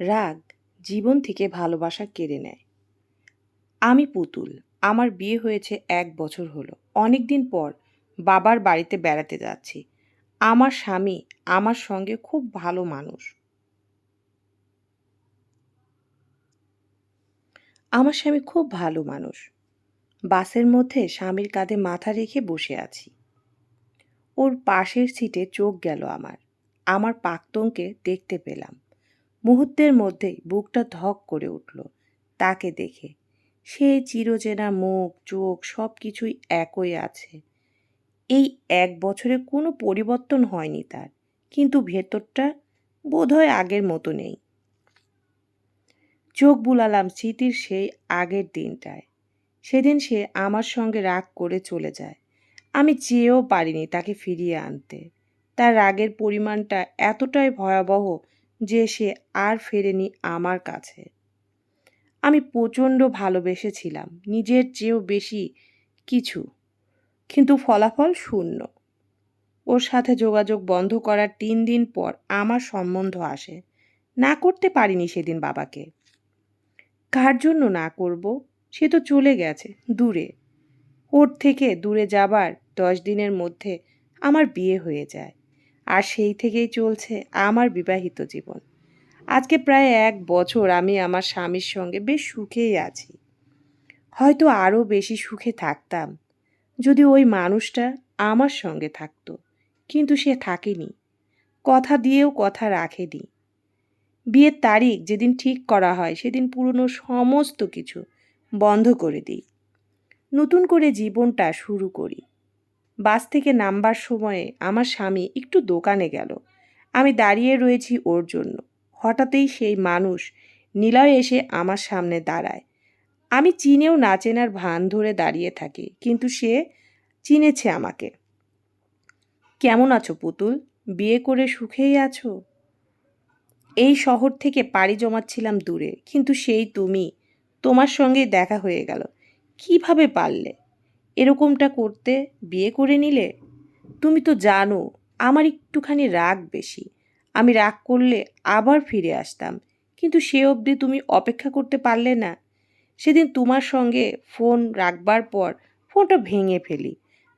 রাগ জীবন থেকে ভালোবাসা কেড়ে নেয়। আমি পুতুল, আমার বিয়ে হয়েছে এক বছর হলো। অনেক দিন পর বাবার বাড়িতে বেড়াতে যাচ্ছি। আমার স্বামী আমার সঙ্গে খুব ভালো মানুষ। আমার স্বামী খুব ভালো মানুষ। বাসের মধ্যে স্বামীর কাঁধে মাথা রেখে বসে আছি। ওর পাশের সিটে চোখ গেল আমার। আমার পাকতনকে দেখতে পেলাম। মুহূর্তের মধ্যেই বুকটা ধক করে উঠল। তাকে দেখে। সে চিরচেনা মুখ, চোখ সব কিছুই একই আছে। এই এক বছরে কোনো পরিবর্তন হয়নি তার, কিন্তু ভেতরটা বোধহয় আগের মতো নেই। চোখ বুলালাম স্মৃতির সেই আগের দিনটায়। সেদিন সে আমার সঙ্গে রাগ করে চলে যায়। আমি চেয়েও পারিনি তাকে ফিরিয়ে আনতে। তার রাগের পরিমাণটা এতটাই ভয়াবহ যে সে আর ফেরেনি আমার কাছে। আমি প্রচণ্ড ভালোবেসেছিলাম, নিজের চেয়েও বেশি কিছু, কিন্তু ফলাফল শূন্য। ওর সাথে যোগাযোগ বন্ধ করার তিন দিন পর আমার সম্বন্ধ আসে। না করতে পারিনি সেদিন বাবাকে। কার জন্য না করব? সে তো চলে গেছে, দূরে। ওর থেকে দূরে যাবার দশ দিনের মধ্যে আমার বিয়ে হয়ে যায়। আর সেই থেকেই চলছে আমার বিবাহিত জীবন। আজকে প্রায় এক বছর আমি আমার স্বামীর সঙ্গে বেশ সুখেই আছি। হয়তো আরও বেশি সুখে থাকতাম। যদি ওই মানুষটা আমার সঙ্গে থাকতো, কিন্তু সে থাকেনি। কথা দিয়েও কথা রাখেনি। বিয়ের তারিখ যেদিন ঠিক করা হয়, সেদিন পুরনো সমস্ত কিছু বন্ধ করে দিই। নতুন করে জীবনটা শুরু করি। বাস থেকে নামবার সময়ে আমার স্বামী একটু দোকানে গেল। আমি দাঁড়িয়ে রয়েছি ওর জন্য। হঠাৎই সেই মানুষ নিলয় এসে আমার সামনে দাঁড়ায়। আমি চিনেও না চেনার ভান ধরে দাঁড়িয়ে থাকি, কিন্তু সে চিনেছে আমাকে। কেমন আছো পুতুল? বিয়ে করে সুখেই আছো? এই শহর থেকে পাড়ি জমাচ্ছিলাম দূরে, কিন্তু সেই তুমি তোমার সঙ্গে দেখা হয়ে গেল। কীভাবে পারলে? এরকমটা করতে, বিয়ে করে নিলে? তুমি তো জানো, আমার একটুখানি রাগ বেশি। আমি রাগ করলে আবার ফিরে আসতাম, কিন্তু সে অবধি তুমি অপেক্ষা করতে পারলে না। সেদিন তোমার সঙ্গে ফোন রাখবার পর ফোনটা ভেঙে ফেলি।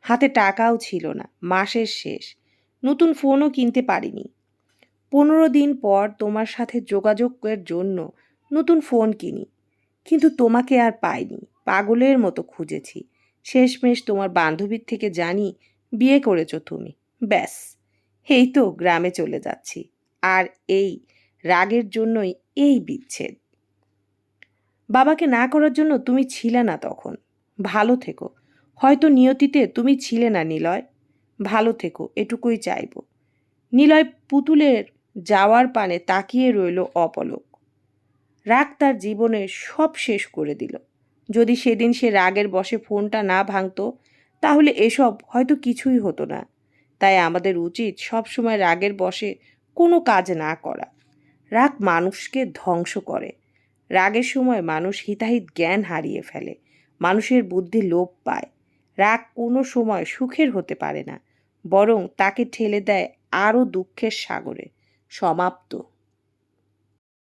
হাতে টাকাও ছিল না, মাসের শেষ। নতুন ফোনও কিনতে পারিনি। পনেরো দিন পর তোমার সাথে যোগাযোগের জন্য নতুন ফোন কিনি, কিন্তু তোমাকে আর পাইনি। পাগলের মতো খুঁজেছি। শেষমেশ তোমার বান্ধবীর থেকে জানি বিয়ে করেছ তুমি। ব্যাস। এই তো গ্রামে চলে যাচ্ছি। আর এই রাগের জন্যই এই বিচ্ছেদ। বাবাকে না করার জন্য তুমি ছিলে না তখন। ভালো থেকো। হয়তো নিয়তিতে তুমি ছিলে না, নিলয়। ভালো থেকো, এটুকুই চাইব। নিলয় পুতুলের যাওয়ার পানে তাকিয়ে রইল অপলক। রাগ তার জীবনে সব শেষ করে দিল। যদি সেদিন সে রাগের বসে ফোনটা না ভাঙতো, তাহলে এসব হয়তো কিছুই হতো না। তাই আমাদের উচিত সবসময় রাগের বসে কোনো কাজ না করা। রাগ মানুষকে ধ্বংস করে। রাগের সময় মানুষ হিতাহিত জ্ঞান হারিয়ে ফেলে। মানুষের বুদ্ধি লোপ পায়। রাগ কোনো সময় সুখের হতে পারে না, বরং তাকে ঠেলে দেয় আরও দুঃখের সাগরে। সমাপ্ত।